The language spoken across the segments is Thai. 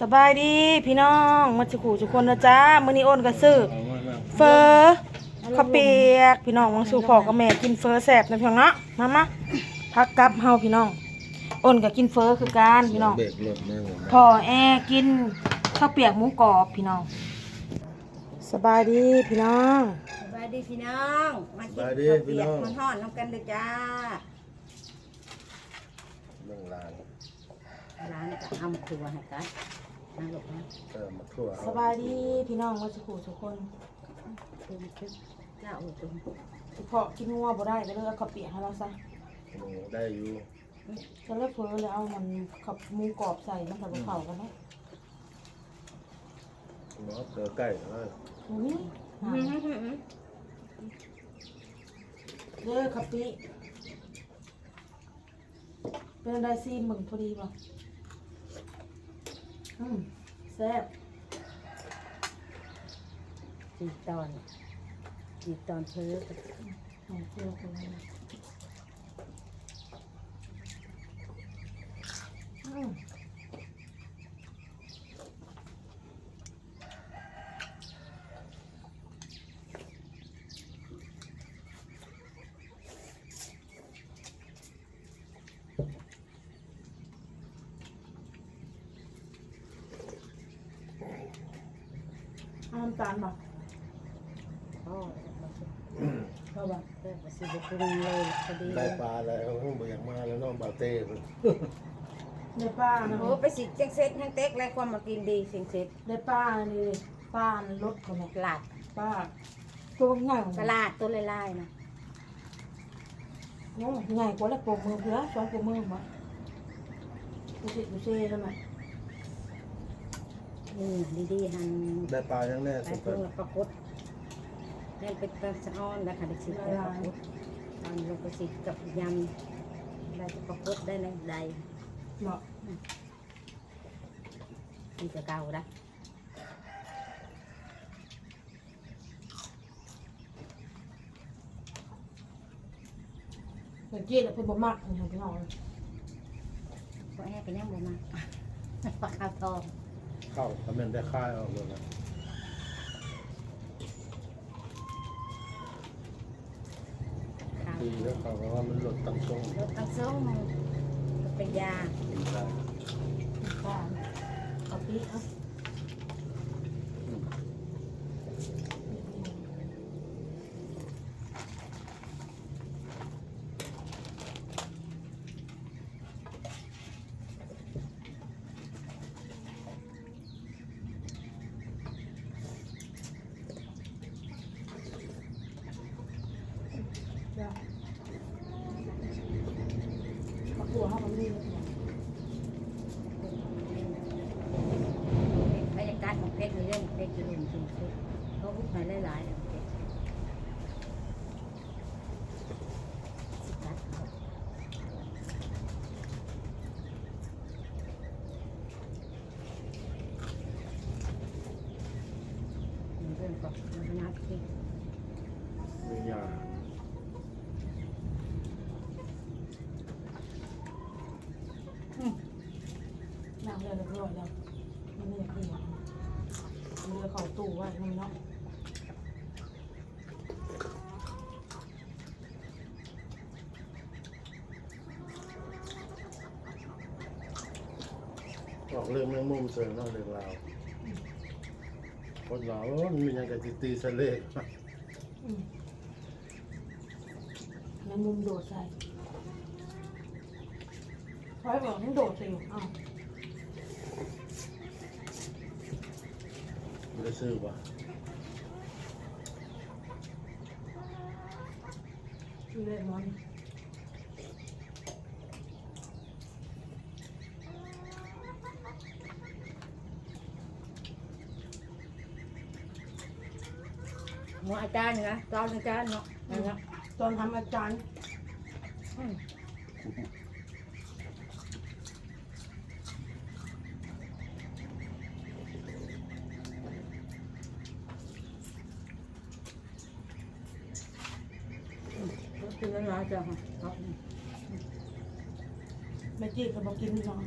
สบายดีพี่น้องมาสุขูทุกคนนะจ๊ะมื้อนี้โอนก็ซื้อเอามามาเฟอข้าวเปียกพี่น้องมังสู่พ่อกับแม่กินเฟอแซ่บนะพี่น้องเนาะมามาพักกับเฮาพี่น้องโอนก็กินเฟอคือกันพี่น้องพ่อแอกินข้าวเปียกหมูกรอบพี่น้อง สบายดีพี่น้องสบายดีพี่น้องมากินข้าวเปียกมันห่อนน้ำกันเลยจ้าเรื่องราง ร้านก็ทำครัวให้กันนะลูกนะเติมมาทั่วเอาสบายดีพี่น้องมาสุขูทุกคนตุ้มทึกเจ้าตุ้มสิเพาะกินงัวบ่ได้ก็เลยเอาข้าวเปียกให้เราซะหนูได้อยู่จะเลิกเฟอเลยเอามันขับหมูกรอบใส่มันกับเข้ากันเนาะเนาะเจอใกล้แล้วอุ้ยเด้อคับปิเป็นอะไรซีมึงพอดีป่ะ อืมแซ่บจีตอนจีตอนเพิ่มหองเจียวคนนี้ เอาน้ำตาลป่ะพ่อเอาป่ะเพิ่มมาซื้อปรุงเลยพอดีได้ปลาแล้วเพิ่งไปอยากมาแล้วน้องบาเต้เพิ่นได้ป้านะโอ้ไปสิเจ๊งเซ็ตแห้งเต็กแล้วความมากินดีเซ็งเซ็ตได้ป้านี่ป้านรถเขาเนี่ยตลาดป้าตัวใหญ่ตลาดตัวลายๆนะโอ้ใหญ่กว่าแล้วปลูกมือเพื่อสองปลูกมือมาดูสิดูสิใช่ไหม นี่ดีๆหันได้ปลายังแน่ไปสุดเพิ่งปรากฏนี่เป็นปลาสะออนนะคะได้สิปรากฏตอนลงไปสิกับยำได้ปรากฏได้ในใดเหมาะมันจะเก่าได้อย่างเจี๊ยบเป็นบ่มักอย่างพี่น้องเพราะแห่เป็นยังบ่มาปลาขาวทอง เข้าคอมเมนต์ได้ค่ายออกเลยนะขาวดีแล้วเขาก็ว่ามันหลดตั้งทรงรถตั้งส้มรถเป็นยากินได้ป้าเอาปีเอา มาขัวเขาก็มีบรรยากาศของเพชรในเรื่องเพชรจะเห็นสูงสุดเขาพูดไปหลายๆแล้วเพชรสิกัดเขาเรื่องกับมันนัดที่ มียา น้ำเรื อยแล้วมันไม่อยากกินหรอกเรือเขาตู้ไว้นี่เนาะออกเรื่องแมงมุมเสือเนอกเรื่องราวคนเราโอ้มีอย่างกับจิตีเสลกอืมในมุมโดดใส่ไว้บอกให้โดดใส่อยู่อ้าว มันจะซื้อป่ะชื่อเล่นมันหัวอาจารย์นะตอนอาจารย์เนาะนั่นเนาะตอนทำอาจารย์ อืมก็คือน้อยๆ จ้ะค่ะครับไม่จีบก็บอกกินเนาะ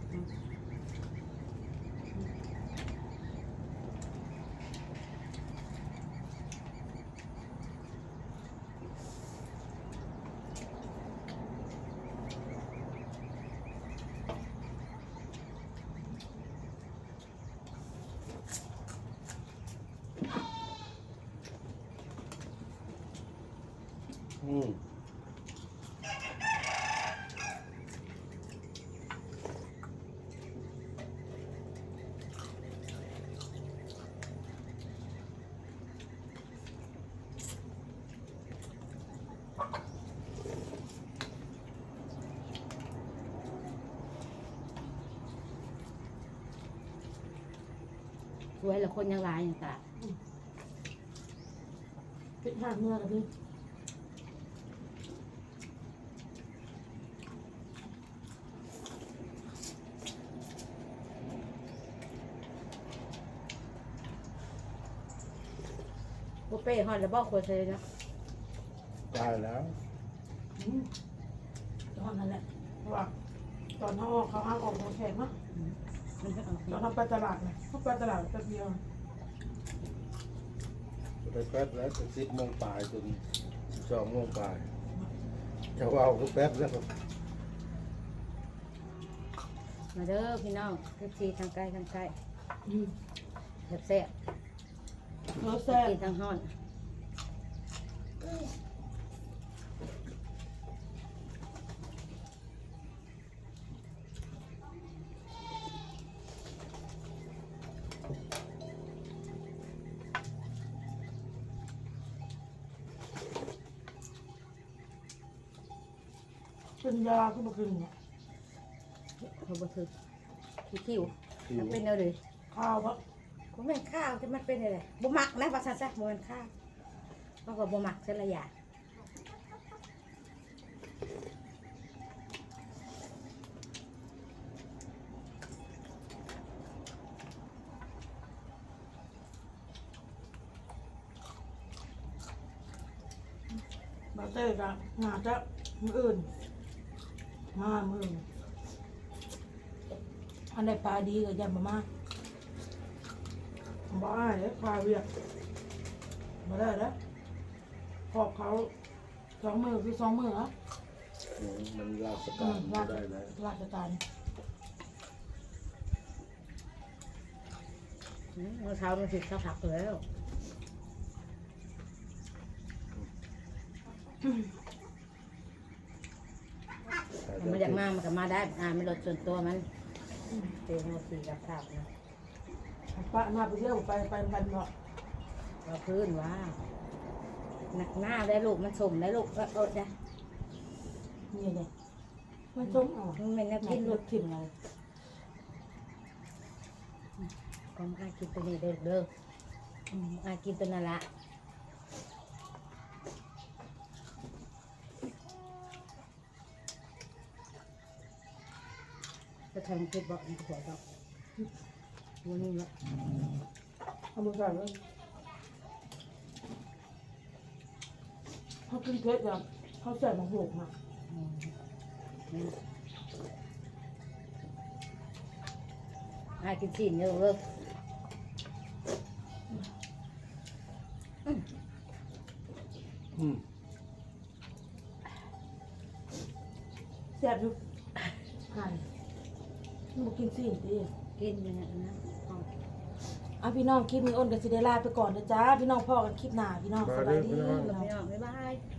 อืม สวยแล้วคนยังหลายอย่างตาปิดหางเมื่อกับพี่บุฟเฟ่ฮอนแล้วบอกคนเลยนะตายแล้วอืมตอนนั้นแหละเพราะว่าตอนเขาออกเขาห้างออกของแขก เนาะมันจะออกตอนเขาไปตลาดเนี่ยเขาไปตลาดแป๊บเดียวไปแป๊บแล้วจะสิบโมงปลายจนสองโมงปลายจะว่าเอาก็แป๊บแล้วมาเด้อพี่น้องทุกทีทางไกลทางไกลอืมแซ่บแซ่บเนื้อๆแซ่บกินทางห้อน เป็นยาขึ้นมากินเนี่ยเขาบอกถือขี้คิวคิวมันเป็นอะไรข้าวปะผมเป็นข้าวจะมันเป็นอะไรบ่มักนะภาษาซะบ่เป็นข้าวเพราะว่าบ่มักเส้นละอย่างบาเต้กับงาจะมืออื่น มามืออื่นอันใดปลาดีก็อยันมามาบ้าเลยปลาเวียกมาได้แล้วขอบเขาสองมือคือสองมือเหรออืมมันราชอืการมไม่ราชได้แล้วราชการอืมเมื่อเช้ามันสิข้าวผักอยู่แล้ว มันอยากมามันก็มาได้อ่ามันรถส่วนตัวมันเต็มหมดสี่กับข้าวนะป้าหน้าไปเที่ยวไปไปไปเนาะเราพื้นว่าหนักหน้าได้ลูกมันสมได้ลูกก็อดได้นี่เลยมันจมเอะมันเป็นนักกิกินนรลูถกถิ่นเลยก็มากินตัวนี้เด้อเด้ออืมอากินตัวนั่นละ จะทำคลิปบอกมันหัวดวันนี้ละเอามือใส่เลยเขากินเพชรแบบเขาใส่มาหกมาอ่ากินสินเด้อเด้อ บ่กินสิ่งดีกินอย่างนั้นนะเอาอะพี่น้องคลิปนี้อ้นกับสิเดลาไปก่อนนะจ๊ะพี่น้องพ่อกันคลิปหน้าพี่น้องสบายดี พี่น้อง บ๊ายบายบ